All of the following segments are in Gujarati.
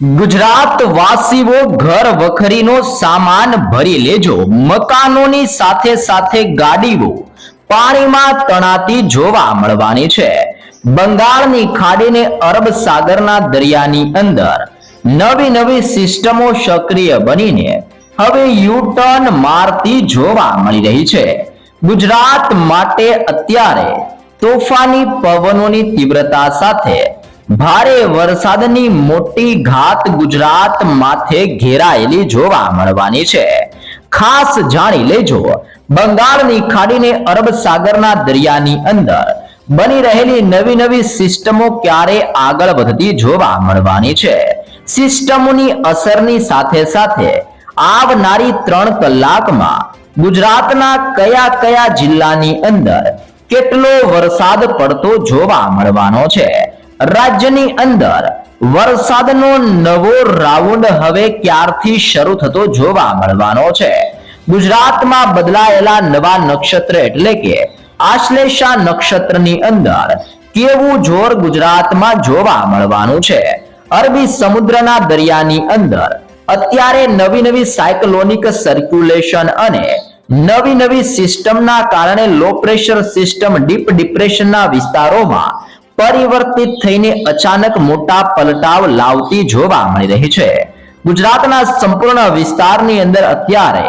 ગુજરાત વાસીઓ ઘર વખરીનો સામાન ભરી લેજો, મકાનોની સાથે સાથે ગાડીઓ પાણીમાં તણાતી જોવા મળવાની છે. બંગાળની ખાડીને અરબ સાગરના દરિયાની અંદર નવી નવી સિસ્ટમો સક્રિય બનીને હવે યુટર્ન મારતી જોવા મળી રહી છે. ગુજરાત માટે અત્યારે તોફાની પવનોની તીવ્રતા સાથે ભારે વરસાદની મોટી ઘાત ગુજરાત માથે ઘેરાયેલી જોવા મળવાની છે. ખાસ જાણી લેજો, બંગાળની ખાડીને અરબ સાગરના દરિયાની અંદર બની રહેલી નવી નવી સિસ્ટમો ક્યારે આગળ વધતી જોવા મળવાની છે. સિસ્ટમોની અસરની સાથે સાથે આવનારી ત્રણ કલાકમાં ગુજરાતના કયા કયા જિલ્લાની અંદર કેટલો વરસાદ પડતો જોવા મળવાનો છે? રાજ્યની અંદર વરસાદનો નવો રાઉન્ડ હવે ક્યારથી શરૂ થતો જોવા મળવાનો છે. ગુજરાતમાં બદલાયેલા નવા નક્ષત્ર એટલે કે આશ્લેષા નક્ષત્રની અંદર કેવું જોર ગુજરાતમાં જોવા મળવાનું છે. અરબી સમુદ્રના દરિયાની અંદર અત્યારે નવી નવી સાયક્લોનિક સર્ક્યુલેશન અને નવી નવી સિસ્ટમના કારણે લો પ્રેશર સિસ્ટમ ડીપ ડિપ્રેશનના વિસ્તારોમાં પરિવર્તિત થઈને અચાનક મોટા પલટાવ લાવતી જોવા મળી રહી છે. ગુજરાતના સંપૂર્ણ વિસ્તારની અંદર અત્યારે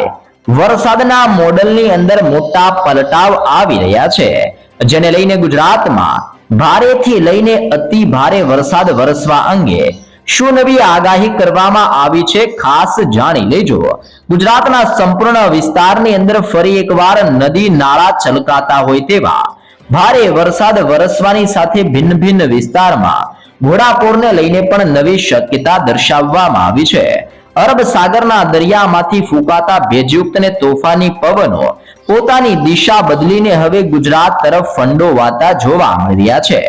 વરસાદના મોડલની અંદર મોટા પલટાવ આવી રહ્યા છે. જેને લઈને ગુજરાતમાં ભારેથી લઈને અતિ ભારે વરસાદ વરસવા અંગે શું નવી આગાહી કરવામાં આવી છે ખાસ જાણી લેજો. ગુજરાતના સંપૂર્ણ વિસ્તારની અંદર ફરી એકવાર નદી નાળા છલકાતા હોય તેવા ભારે વરસાદ વરસવાની સાથે ભિન્ન ભિન્ન વિસ્તારમાં ઘોડાપૂરને લઈને પણ નવી શક્યતા દર્શાવવામાં આવી છે. અરબ સાગરના દરિયામાંથી ફૂંકાતા ભેજયુક્ત અને તોફાની પવનો પોતાની દિશા બદલીને હવે ગુજરાત તરફ ફંડોવાતા જોવા મળી રહ્યા છે.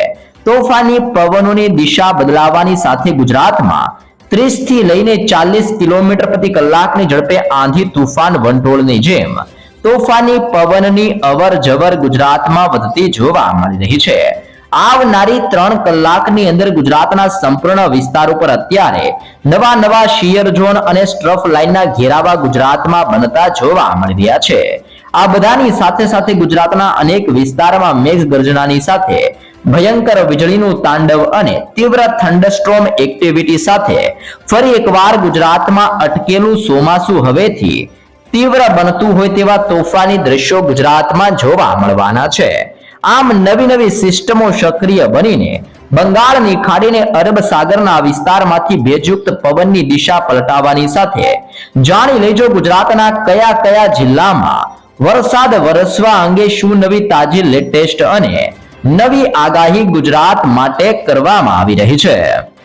તોફાની પવનોની દિશા બદલાવાની સાથે ગુજરાતમાં ત્રીસથી લઈને ચાલીસ કિલોમીટર પ્રતિ કલાકની ઝડપે આંધી તુફાન વંટોળની જેમ તોફાની પવનની અવર જવર ગુજરાતમાં વધતી જોવા મળી રહી છે. આવનારી ત્રણ કલાકની અંદર ગુજરાતના સંપૂર્ણ વિસ્તાર ઉપર અત્યારે નવા નવા શિયર ઝોન અને સ્ટ્રફ લાઇનના ઘેરાવા ગુજરાતમાં બનતા જોવા મળી રહ્યા છે. આ બધાની સાથે સાથે ગુજરાતના અનેક વિસ્તારમાં મેઘ ગર્જનાની સાથે ભયંકર વીજળીનું તાંડવ અને તીવ્ર થંડરસ્ટ્રોમ એક્ટિવિટી સાથે ફરી એકવાર ગુજરાતમાં અટકેલું ચોમાસું હવેથી તીવ્ર બનતું હોય તેવા તોફાની દ્રશ્યો ગુજરાતમાં જોવા મળવાના છે. આમ નવી નવી સિસ્ટમો સક્રિય બનીને બંગાળની ખાડીને અરબ સાગરના વિસ્તારમાંથી ભેજયુક્ત પવનની દિશા પલટાવવાની સાથે જાણી લેજો ગુજરાતના કયા કયા જિલ્લામાં વરસાદ વરસવા અંગે શું નવી તાજી લેટેસ્ટ અને નવી આગાહી ગુજરાત માટે કરવામાં આવી રહી છે.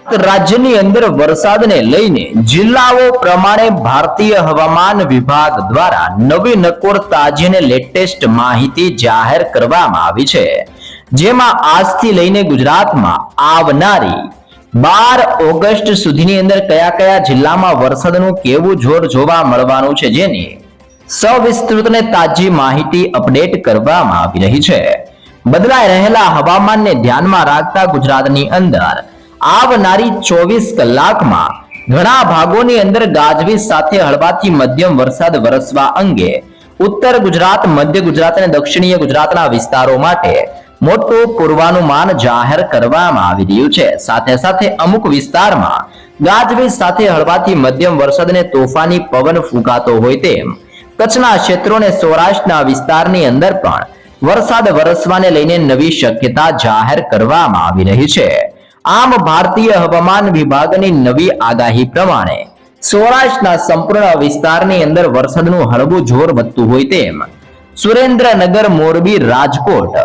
રાજ્યની અંદર વરસાદને લઈને જિલ્લાઓ પ્રમાણે ભારતીય હવામાન વિભાગ દ્વારા નવી નકોર તાજીને લેટેસ્ટ માહિતી જાહેર કરવામાં આવી છે. જેમાં આજથી લઈને ગુજરાતમાં આવનારી બાર ઓગસ્ટ સુધીની અંદર કયા કયા જિલ્લામાં વરસાદનું કેવું જોર જોવા મળવાનું છે જેની સવિસ્તૃત ને તાજી માહિતી અપડેટ કરવામાં આવી રહી છે. બદલાઈ રહેલા હવામાનને ધ્યાનમાં રાખતા ગુજરાતની અંદર આવનારી ચોવીસ કલાકમાં ઘણા ભાગોની અંદર ગાજવીજ સાથે હળવાથી મધ્યમ વરસાદ વરસવા અંગે ઉત્તર ગુજરાત, મધ્ય ગુજરાત અને દક્ષિણીય ગુજરાતના વિસ્તારો માટે મોટું પૂર્વાનુમાન જાહેર કરવામાં આવી રહ્યું છે. સાથે સાથે અમુક વિસ્તારમાં ગાજવીજ સાથે હળવાથી મધ્યમ વરસાદ તોફાની પવન ફૂંકાતો હોય તેમ કચ્છના ક્ષેત્રો અને સૌરાષ્ટ્રના વિસ્તારની અંદર પણ વરસાદ વરસવાને લઈને નવી શક્યતા જાહેર કરવામાં આવી રહી છે. આમ ભારતીય હવામાન વિભાગની નવી આગાહી પ્રમાણે સૌરાષ્ટ્રના સંપૂર્ણ વિસ્તારની અંદર વરસાદનું હળવું જોર વધતું હોય તેમ સુરેન્દ્રનગર, મોરબી, રાજકોટ,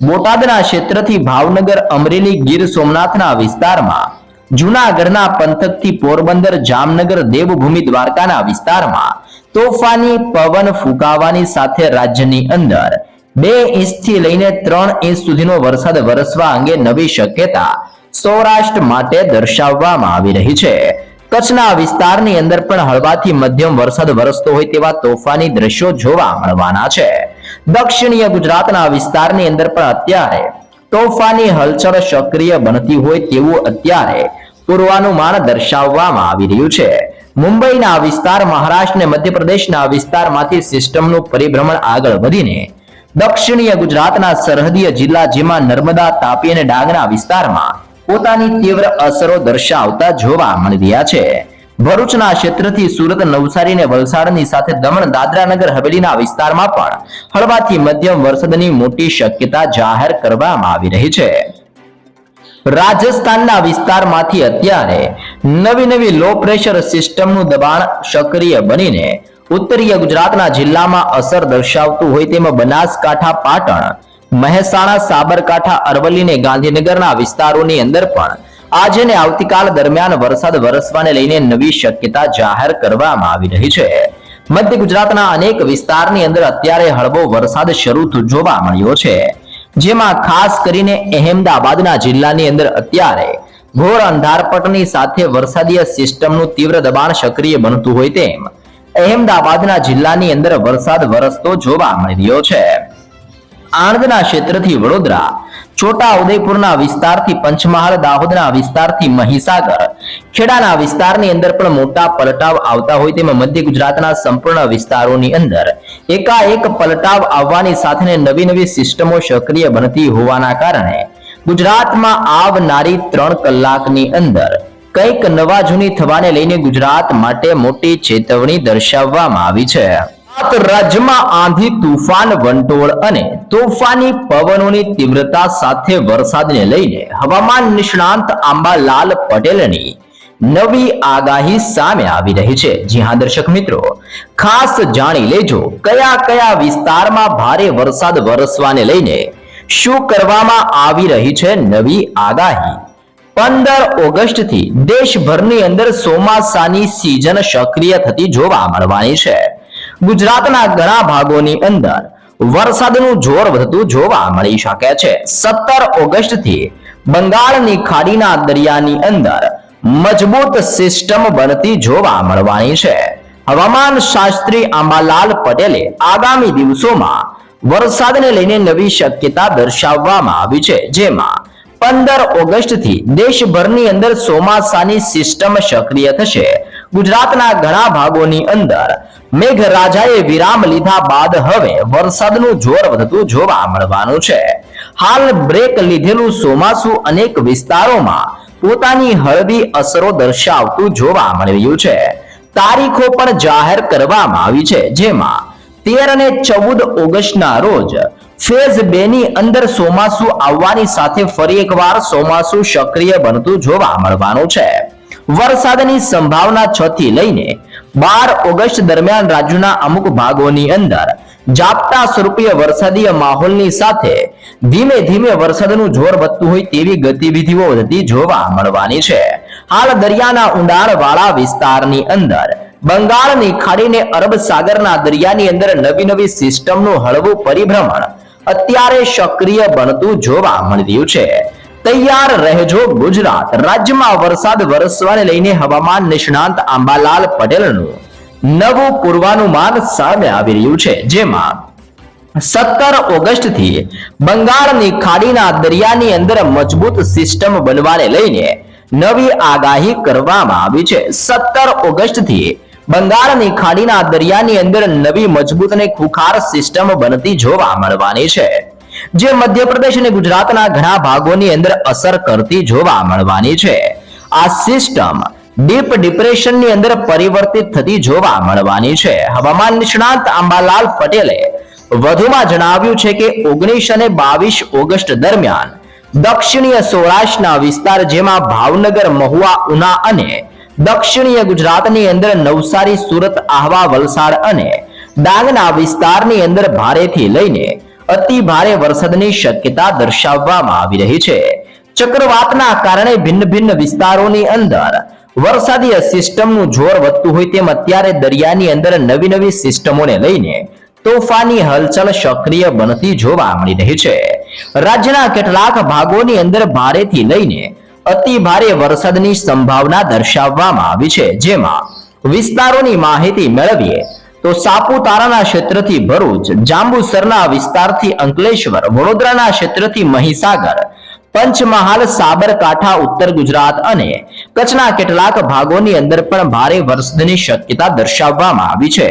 બોટાદના ક્ષેત્રથી ભાવનગર, અમરેલી, ગીર સોમનાથના વિસ્તારમાં, જૂનાગઢના પંથકથી પોરબંદર, જામનગર, દેવભૂમિ દ્વારકાના વિસ્તારમાં તોફાની, પવન ફૂંકાવાની સાથે રાજ્યની અંદર બે ઇંચથી લઈને ત્રણ ઇંચ સુધીનો વરસાદ વરસવા અંગે નવી શક્યતા સૌરાષ્ટ્ર માટે દર્શાવવામાં આવી રહી છે. કચ્છના વિસ્તારની અંદર પણ હળવાથી મધ્યમ વરસાદ વરસતો હોય તેવા તોફાની દ્રશ્યો જોવા મળવાના છે. દક્ષિણીય ગુજરાતના વિસ્તારની અંદર પણ અત્યારે તોફાની હલચલ સક્રિય બનતી હોય તેવું અત્યારે પૂર્વાનુમાન દર્શાવવામાં આવી રહ્યું છે. મુંબઈના વિસ્તાર, મહારાષ્ટ્ર અને મધ્યપ્રદેશના વિસ્તારમાંથી સિસ્ટમનું પરિભ્રમણ આગળ વધીને દક્ષિણીય ગુજરાતના સરહદીય જિલ્લા જેમાં નર્મદા, તાપી અને ડાંગના વિસ્તારમાં પોતાની તીવ્ર અસરો દર્શાવતા જોવા મળી રહ્યા છે. ભરૂચના ક્ષેત્રથી સુરત, નવસારી અને વલસાડની સાથે દમણ દાદરા નગર હવેલીના વિસ્તારમાં પણ હળવાથી મધ્યમ વરસાદની મોટી શક્યતા જાહેર કરવામાં આવી રહી છે. રાજસ્થાનના વિસ્તારમાંથી અત્યારે નવી નવી લો પ્રેશર સિસ્ટમનું દબાણ સક્રિય બનીને ઉત્તરીય ગુજરાતના જિલ્લામાં અસર દર્શાવતું હોય તેમાં બનાસકાંઠા પાટણ મહેસાણા, સાબરકાંઠા, અરવલ્લી અને ગાંધીનગરના વિસ્તારોની અંદર પણ આજે ને આવતીકાલ દરમિયાન વરસાદ વરસવાને લઈને નવી શક્યતા જાહેર કરવામાં આવી રહી છે. મધ્ય ગુજરાતના અનેક વિસ્તારની અંદર અત્યારે હળવો વરસાદ શરૂ જોવા મળ્યો છે. જેમાં ખાસ કરીને અહેમદાબાદના જિલ્લાની અંદર અત્યારે ઘોર અંધારપટની સાથે વરસાદીય સિસ્ટમનું તીવ્ર દબાણ સક્રિય બનતું હોય તેમ અહેમદાબાદના જિલ્લાની અંદર વરસાદ વરસતો જોવા મળી રહ્યો છે. આણંદના ક્ષેત્રથી વડોદરા છોટા ઉદયપુરના વિસ્તારથી પંચમહાલ, દાહોદના વિસ્તારથી મહીસાગર, ખેડાના વિસ્તારની અંદર પણ મોટા પલટાવ આવતા હોય તેમાં મધ્ય ગુજરાતના સંપૂર્ણ વિસ્તારોની અંદર એકાએક પલટાવ આવવાની સાથે નવી નવી સિસ્ટમો સક્રિય બનતી હોવાના કારણે ગુજરાતમાં આવનારી ત્રણ કલાકની અંદર કંઈક નવા જૂની થવાને લઈને ગુજરાત માટે મોટી ચેતવણી દર્શાવવામાં આવી છે. ગુજરાત રાજ્યમાં આંધી, તુફાન, વંટોળ અને તોફાની પવનોની તીવ્રતા સાથે વરસાદને લઈને હવામાન નિષ્ણાંત આંબાલાલ પટેલની નવી આગાહી સામે આવી રહી છે. જી દર્શક મિત્રો, ખાસ જાણી લેજો કયા કયા વિસ્તારમાં ભારે વરસાદ વરસવાને લઈને શું કરવામાં આવી રહી છે નવી આગાહી? પંદર ઓગસ્ટથી દેશભરની અંદર ચોમાસાની સિઝન સક્રિય થતી જોવા મળવાની છે. ગુજરાતના ઘણા ભાગોની અંદર વરસાદનું જોર વધતું જોવા મળી શકે છે. સત્તર ઓગસ્ટથી બંગાળની ખાડીના દરિયાની અંદર મજબૂત સિસ્ટમ બનતી જોવા મળવાની છે. હવામાન શાસ્ત્રી આંબાલાલ પટેલે આગામી દિવસોમાં વરસાદને લઈને નવી શક્યતા દર્શાવવામાં આવી છે. જેમાં પંદર ઓગસ્ટથી દેશભરની અંદર ચોમાસાની સિસ્ટમ સક્રિય થશે. ગુજરાતના ઘણા ભાગોની અંદર મેઘરાજાએ વિરામ લીધા બાદ હવે વરસાદનું જોર વધતું જોવા મળવાનું છે. હાલ બ્રેક લીધેલું ચોમાસું અનેક વિસ્તારોમાં પોતાની હળવી અસરો દર્શાવતું જોવા મળ્યું છે. તારીખો પણ જાહેર કરવામાં આવી છે, જેમાં તેર અને ચૌદ ઓગસ્ટના રોજ ફેઝ બે ની અંદર ચોમાસું આવવાની સાથે ફરી એકવાર ચોમાસું સક્રિય બનતું જોવા મળવાનું છે. વરસાદની સંભાવના છ થી લઈને બાર ઓગસ્ટ દરમિયાન રાજ્યના અમુક ભાગોની અંદર ઝાપટા સ્વરૂપીય વરસાદીય માહોલની સાથે ધીમે ધીમે વરસાદનું જોર વધતું હોય તેવી ગતિવિધિઓ વધતી જોવા મળવાની છે. હાલ દરિયાના ઊંડાણવાળા વિસ્તારની અંદર બંગાળની ખાડીને અરબ સાગરના દરિયાની અંદર નવી નવી સિસ્ટમનું હળવું પરિભ્રમણ અત્યારે સક્રિય બનતું જોવા મળી રહ્યું છે. તૈયાર રહેજો ગુજરાત. રાજ્યમાં વરસાદ વરસવાને લઈને હવામાન નિષ્ણાંત આંબાલાલ પટેલનું નવું પૂર્વાનુમાન સામે આવી રહ્યું છે. જેમાં સત્તર ઓગસ્ટથી બંગાળની ખાડીના દરિયાની અંદર મજબૂત સિસ્ટમ બનવાને લઈને નવી આગાહી કરવામાં આવી છે. સત્તર ઓગસ્ટથી બંગાળની ખાડીના દરિયાની અંદર નવી મજબૂત અને ખુખાર સિસ્ટમ બનતી જોવા મળવાની છે. જે મધ્યપ્રદેશ અને ગુજરાતના ઘણા ભાગોની અંદર અસર કરતી જોવા મળવાની છે. આ સિસ્ટમ ડીપ ડિપ્રેશનની અંદર પરિવર્તિત થતી જોવા મળવાની છે. હવામાન નિષ્ણાંત આંબાલાલ પટેલે વધુમાં જણાવ્યું છે કે ઓગણીસ અને બાવીસ ઓગસ્ટ દરમિયાન દક્ષિણીય સૌરાષ્ટ્રના વિસ્તાર જેમાં ભાવનગર, મહુવા, ઉના અને દક્ષિણીય ગુજરાતની અંદર નવસારી, સુરત, આહવા, વલસાડ અને ડાંગના વિસ્તારની અંદર ભારેથી લઈને અતિ ભારે વરસાદની શક્યતા દર્શાવવામાં આવી રહી છે. ચક્રવાતના કારણે ભિન્ન ભિન્ન વિસ્તારોની અંદર વરસાદીય સિસ્ટમનું જોર વધતું હોય તેમ અત્યારે દરિયાની અંદર નવી નવી સિસ્ટમોને લઈને તોફાની હલચલ સક્રિય બનતી જોવા મળી રહી છે. રાજ્યના કેટલાક ભાગોની અંદર ભારેથી લઈને અતિ ભારે વરસાદની સંભાવના દર્શાવવામાં આવી છે. જેમાં વિસ્તારોની માહિતી મેળવીએ તો સાપુતારાના ક્ષેત્રથી ભરૂચ, જાંબુસરના વિસ્તારથી અંકલેશ્વર, વડોદરાના ક્ષેત્રથી મહીસાગર, પંચમહાલ, સાબરકાંઠા, ઉત્તર ગુજરાત અને કચ્છના કેટલાક ભાગોની અંદર પણ ભારે વરસાદની શક્યતા દર્શાવવામાં આવી છે.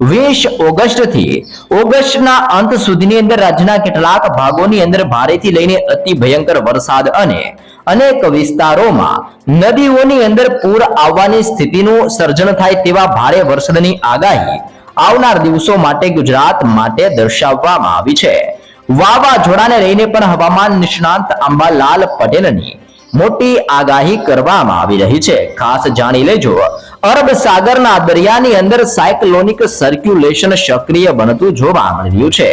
વીસ ઓગસ્ટથી ઓગસ્ટના અંત સુધીની અંદર રાજ્યના કેટલાક ભાગોની અંદર ભારેથી લઈને અતિ ભયંકર વરસાદ અને અનેક વિસ્તારોમાં નદીઓની અંદર પૂર આવવાની સ્થિતિનું સર્જન થાય તેવા ભારે વરસાદની આગાહી આવનાર દિવસો માટે ગુજરાત માટે દર્શાવવામાં આવી છે. વાવાઝોડાને લઈને પણ હવામાન નિષ્ણાંત અંબાલાલ પટેલની મોટી આગાહી કરવામાં આવી રહી છે. ખાસ જાણી લેજો અરબ સાગરના દરિયાની અંદર સાયક્લોનિક સર્ક્યુલેશન સક્રિય બનતું જોવા મળ્યું છે.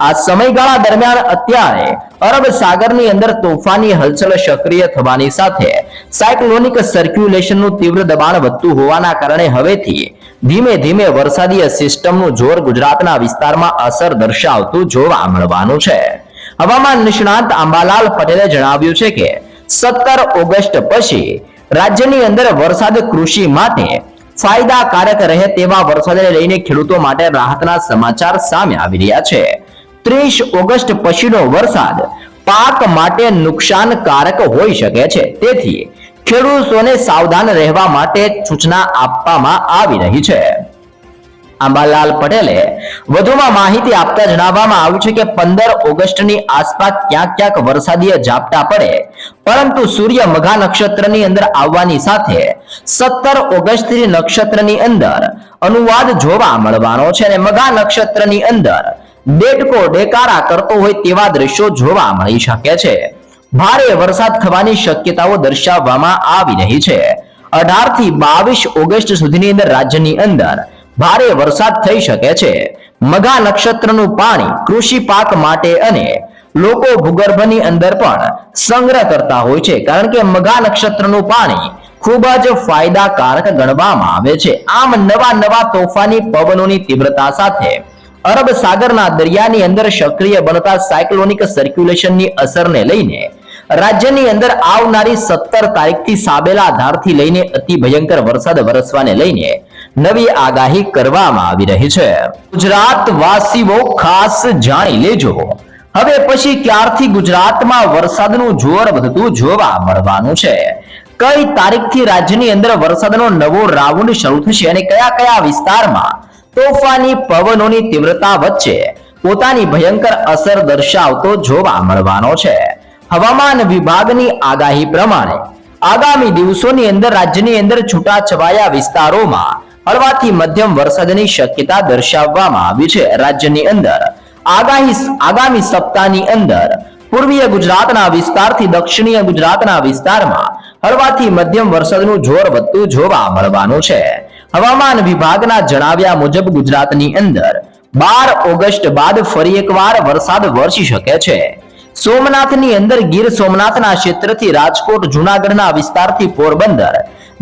આ સમયગાળા દરમિયાન અત્યારે અરબ સાગરની અંદર તોફાની હલચલ સક્રિય થવાની સાથે સાયક્લોનિક સર્ક્યુલેશનનું તીવ્ર દબાણ વધતું હોવાના કારણે હવેથી ધીમે ધીમે વરસાદી સિસ્ટમનું જોર ગુજરાતના વિસ્તારમાં અસર દર્શાવતું જોવા મળવાનું છે. હવામાન નિષ્ણાંત અંબાલાલ પટેલે જણાવ્યું છે કે સત્તર ઓગસ્ટ પછી રાજ્યની અંદર વરસાદ કૃષિ માટે ફાયદાકારક રહે તેવા વરસાદને લઈને ખેડૂતો માટે રાહતના સમાચાર સામે આવી રહ્યા છે. ત્રીસ ઓગસ્ટ પછીનો વરસાદ પાક માટે નુકસાનકારક હોઈ શકે છે. તેથી ખેડૂતોને સાવધાન રહેવા માટે સૂચના આપવામાં આવી રહી છે. અંબાલાલ પટેલે વધુમાં માહિતી આપતા જણાવવામાં આવ્યું છે કે પંદર ઓગસ્ટની આસપાસ ક્યાંક ક્યાંક વરસાદીય ઝાપટા પડે પરંતુ સૂર્ય મઘા નક્ષત્રની અંદર આવવાની સાથે સત્તર ઓગસ્ટથી નક્ષત્રની અંદર અનુવાદ જોવા મળવાનો છે અને મઘા નક્ષત્રની અંદર ડેટકો ડેકારા કરતો હોય તેવા દ્રશ્યો જોવા મળી શકે છે. ભારે વરસાદ થવાની શક્યતાઓ દર્શાવવામાં આવી રહી છે. અઢારથી બાવીસ ઓગસ્ટ સુધીની અંદર રાજ્યની અંદર ભારે વરસાદ થઈ શકે છે. મઘા નક્ષત્રનું પાણી કૃષિ પાક માટે અને લોકો ભૂગર્ભની અંદર પણ સંગ્રહ કરતા હોય છે. કારણ કે મઘા નક્ષત્રનું પાણી ખૂબ જ ફાયદાકારક ગણવામાં આવે છે. આમ નવા નવા તોફાની પવનોની તીવ્રતા સાથે અરબ સાગરના દરિયાની અંદર સક્રિય બનતા સાયક્લોનિક સર્ક્યુલેશનની અસરને લઈને રાજ્યની અંદર આવનારી સત્તર તારીખથી સાબેલા ધારથી લઈને અતિ ભયંકર વરસાદ વરસવાને લઈને નવી આગાહી કરવામાં આવી રહી છે. ગુજરાત વાસીઓ ખાસ જાણી લેજો. હવે પછી ક્યારથી ગુજરાતમાં વરસાદનું જોર વધતું જોવા મળવાનું છે? કઈ તારીખથી રાજ્યની અંદર વરસાદનો નવો રાઉન્ડ શરૂ થશે અને કયા કયા વિસ્તારમાં તોફાની પવનોની તીવ્રતા વચ્ચે પોતાની ભયંકર અસર દર્શાવતો જોવા મળવાનો છે. હવામાન વિભાગની આગાહી પ્રમાણે આગામી દિવસોની અંદર રાજ્યની અંદર છૂટાછવાયા વિસ્તારોમાં હળવાથી મધ્યમ વરસાદની શક્યતા દર્શાવવામાં આવી છે રાજ્યની અંદર. આગાહી આગામી સપ્તાહની અંદર પૂર્વીય ગુજરાતના વિસ્તારથી દક્ષિણીય ગુજરાતના વિસ્તારમાં હળવાથી મધ્યમ વરસાદનું જોર વધતું જોવા મળવાનું છે. હવામાન વિભાગના જણાવ્યા મુજબ ગુજરાતની અંદર બાર ઓગસ્ટ બાદ ફરી એકવાર વરસાદ વરસી શકે છે. સોમનાથની અંદર ગીર સોમનાથના ક્ષેત્રથી રાજકોટ જુનાગઢના વિસ્તારથી પોરબંદર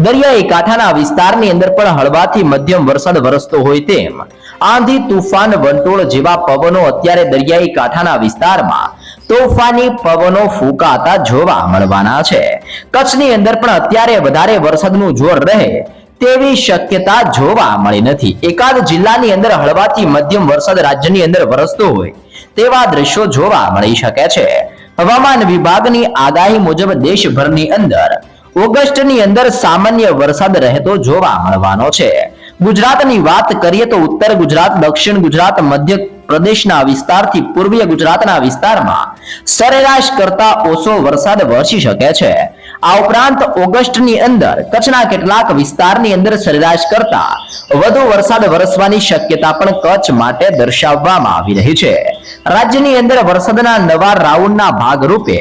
દરિયાઈ કાંઠાના વિસ્તારની અંદર પણ હળવાથી મધ્યમ વરસાદ વરસતો હોય તેમ. આંધી, તુફાન, વંટોળ જેવા પવનો અત્યારે દરિયાઈ કાંઠાના વિસ્તારમાં તોફાની પવનો ફૂંકાતા જોવા મળવાના છે. કચ્છની અંદર પણ અત્યારે વધારે વરસાદનું જોર રહે તેવી શક્યતા જોવા મળી નથી. એકાદ જિલ્લાની અંદર હળવાથી મધ્યમ વરસાદ રાજ્યની અંદર વરસતો હોય તેવા દ્રશ્યો જોવા મળી શકે છે. હવામાન વિભાગની આગાહી મુજબ દેશભરની અંદર ઓગસ્ટની અંદર સામાન્ય વરસાદ રહેતો જોવા મળવાનો છે. ગુજરાતની વાત કરીએ તો ઉત્તર ગુજરાત, દક્ષિણ ગુજરાત મધ્ય પ્રદેશના વિસ્તારથી પૂર્વીય ગુજરાતના વિસ્તારમાં સરેરાશ કરતા ઓછો વરસાદ વરસી શકે છે. આ ઉપરાંત ઓગસ્ટની અંદર કચ્છના કેટલાક વિસ્તારની અંદર સરેરાશ કરતા વધુ વરસાદ વરસવાની શક્યતા પણ કચ્છ માટે દર્શાવવામાં આવી રહી છે. રાજ્યની અંદર વરસાદના નવા રાઉન્ડના ભાગરૂપે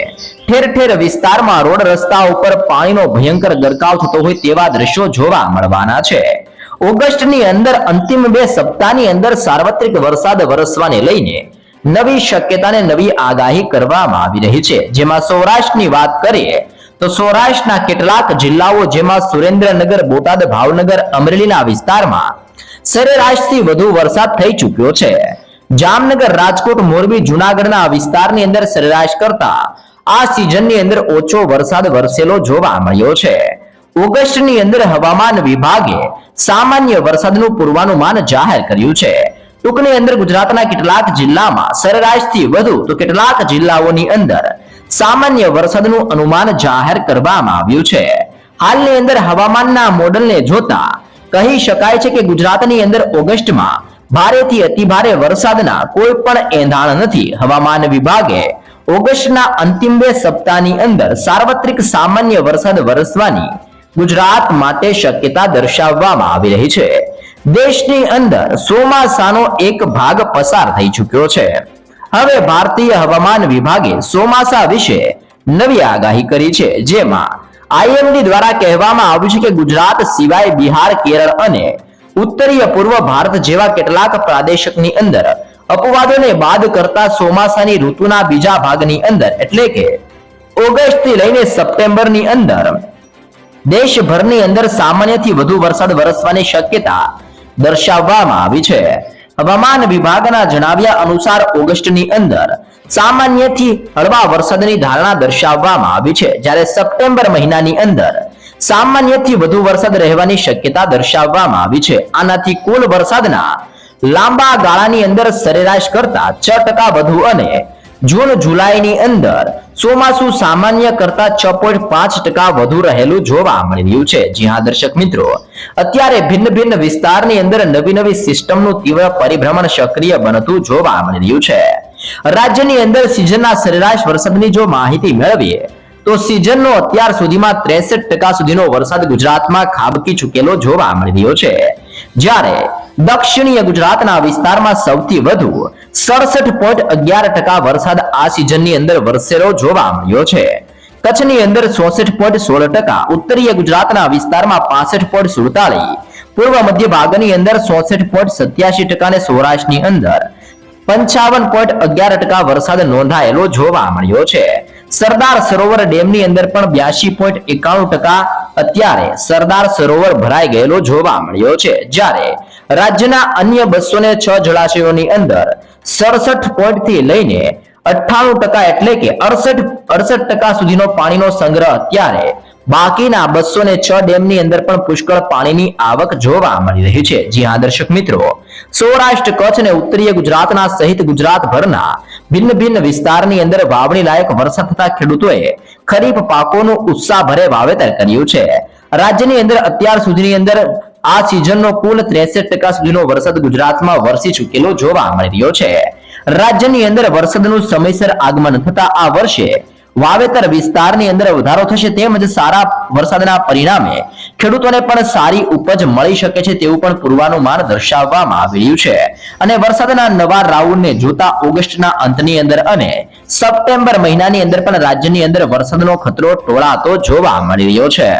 ઠેર ઠેર વિસ્તારમાં રોડ રસ્તા ઉપર પાણીનો ભયંકર ગરકાવ થતો હોય તેવા દ્રશ્યો જોવા મળવાના છે. ઓગસ્ટની અંદર અંતિમ બે સપ્તાહની અંદર સાર્વત્રિક વરસાદ વરસવાને લઈને નવી શક્યતાને નવી આગાહી કરવામાં આવી રહી છે. જેમાં સૌરાષ્ટ્રની વાત કરીએ તો સૌરાષ્ટ્રના કેટલાક જિલ્લાઓ જેમાં સુરેન્દ્રનગર, બોટાદ, ભાવનગર, અમરેલીના વિસ્તારમાં સરેરાશથી વધુ વરસાદ થઈ ચૂક્યો છે. જામનગર, રાજકોટ, મોરબી, જુનાગઢના વિસ્તારની અંદર સરેરાશ કરતા આ સિઝનની અંદર ઓછો વરસાદ વરસેલો જોવા મળ્યો છે. ઓગસ્ટની અંદર હવામાન વિભાગે સામાન્ય વરસાદનું પૂર્વાનુમાન જાહેર કર્યું છે. ટૂંકની અંદર ગુજરાતના કેટલાક જિલ્લામાં સરેરાશથી વધુ તો કેટલાક જિલ્લાઓની અંદર સામાન્ય વરસાદનું અનુમાન જાહેર કરવામાં આવ્યું છે. હાલની અંદર હવામાનના મોડલને જોતા કહી શકાય છે કે ગુજરાતની અંદર ઓગસ્ટમાં ભારેથી અતિભારે વરસાદના કોઈ પણ એંધાણ નથી. હવામાન વિભાગે ઓગસ્ટના અંતિમ બે સપ્તાહની અંદર સાર્વત્રિક સામાન્ય વરસાદ વરસવાની ગુજરાત માટે શક્યતા દર્શાવવામાં આવી રહી છે. દેશની અંદર ચોમાસાનો એક ભાગ પસાર થઈ ચૂક્યો છે. હવે ભારતીય હવામાન વિભાગે ચોમાસા વિશે નવી આગાહી કરી છે, જેમાં આઈએમડી દ્વારા કહેવામાં આવ્યું છે કે ગુજરાત સિવાય બિહાર, કેરળ અને ઉત્તરીય પૂર્વ ભારત જેવા કેટલાક પ્રાદેશિકની અંદર અપવાદોને બાદ કરતા ચોમાસાની ઋતુના બીજા ભાગની અંદર, એટલે કે ઓગસ્ટથી લઈને સપ્ટેમ્બરની અંદર, દેશભરની અંદર સામાન્યથી વધુ વરસાદ વરસવાની શક્યતા દર્શાવવામાં આવી છે. હવામાન વિભાગના જણાવ્યા અનુસાર ઓગસ્ટની અંદર સામાન્યથી હળવા વરસાદની ધારણા દર્શાવવામાં આવી છે. જ્યારે સપ્ટેમ્બર મહિનાની અંદર સામાન્યથી વધુ વરસાદ રહેવાની શક્યતા દર્શાવવામાં આવી છે. આનાથી કુલ વરસાદના લાંબા ગાળાની અંદર સરેરાશ કરતા છ ટકા વધુ અને જૂન, જુલાઈની અંદર ચોમાસુ સામાન્ય કરતા છ પોઈન્ટ પાંચ ટકા વધુ રહેલું જોવા મળી રહ્યું છે. જી હા, દર્શક મિત્રો, અત્યારે ભિન્ન ભિન્ન વિસ્તારની અંદર નવી નવી સિસ્ટમનું તીવ્ર પરિભ્રમણ સક્રિય બનતું જોવા મળી રહ્યું છે. રાજ્યની અંદર સિઝનના સરેરાશ વરસાદની જો માહિતી મેળવીએ, તો સિઝનનો અત્યાર સુધીમાં ત્રેસઠ ટકા સુધીનો વરસાદ ગુજરાતમાં ખાબકી ચૂકેલો જોવા મળી રહ્યો છે. જ્યારે દક્ષિણીય ગુજરાતના વિસ્તારમાં સૌથી વધુ સડસઠ પોઈન્ટ અગિયાર ટકા વરસાદ આ સિઝનની અંદર વરસેલો જોવા મળ્યો છે. કચ્છની અંદર ચોસઠ પોઈન્ટ સોળ ટકા, ઉત્તરીય ગુજરાતના વિસ્તારમાં પાસઠ પોઈન્ટ સુડતાલીસ, પૂર્વ મધ્ય ભાગની અંદર ચોસઠ પોઈન્ટ સત્યાસી ટકા અને સૌરાષ્ટ્રની અંદર પંચાવન પોઈન્ટ અગિયાર ટકા વરસાદ નોંધાયેલો જોવા મળ્યો છે. સરદાર સરોવર ડેમની અંદર પણ બ્યાસી પોઈન્ટ એકાણું ટકા અત્યારે સરદાર સરોવર ભરાઈ ગયેલો જોવા મળ્યો છે. જ્યારે રાજ્યના અન્ય બસો ને છ જળાશયોની અંદર સડસઠ પોઈન્ટથી લઈને અઠ્ઠાણું ટકા એટલે કે અડસઠ અડસઠ ટકા સુધીનો પાણીનો સંગ્રહ અત્યારે બાકીના બસો ને છ ડેમની અંદર પણ પુષ્કળ પાણીની આવક જોવા મળી રહી છે. જી હા, દર્શક મિત્રો, સૌરાષ્ટ્ર, કચ્છ અને ઉત્તરીય ગુજરાતના સહિત ગુજરાતભરના ભિન્ન ભિન્ન વિસ્તારની અંદર વાવણી લાયક વરસાદ થતા ખેડૂતોએ ખરીફ પાકોનું ઉત્સાહભરે વાવેતર કર્યું છે. રાજ્યની અંદર અત્યાર સુધીની અંદર આ સિઝનનો કુલ ત્રેસઠ ટકા સુધીનો વરસાદ ગુજરાતમાં વરસી ચૂકેલો જોવા મળી રહ્યો છે. રાજ્યની અંદર વરસાદનું સમયસર આગમન થતા આ વર્ષે વાવેતર વિસ્તારની અંદર વધારો થશે તેમજ સારા વરસાદના પરિણામે ખેડૂતોને પણ સારી ઉપજ મળી શકે છે તેવું પણ પૂર્વાનુમાન દર્શાવવામાં આવી રહ્યું છે. અને વરસાદના નવા રાઉન્ડને જોતા ઓગસ્ટના અંતની અંદર અને સપ્ટેમ્બર મહિનાની અંદર પણ રાજ્યની અંદર વરસાદનો ખતરો ટોળાતો જોવા મળી રહ્યો છે.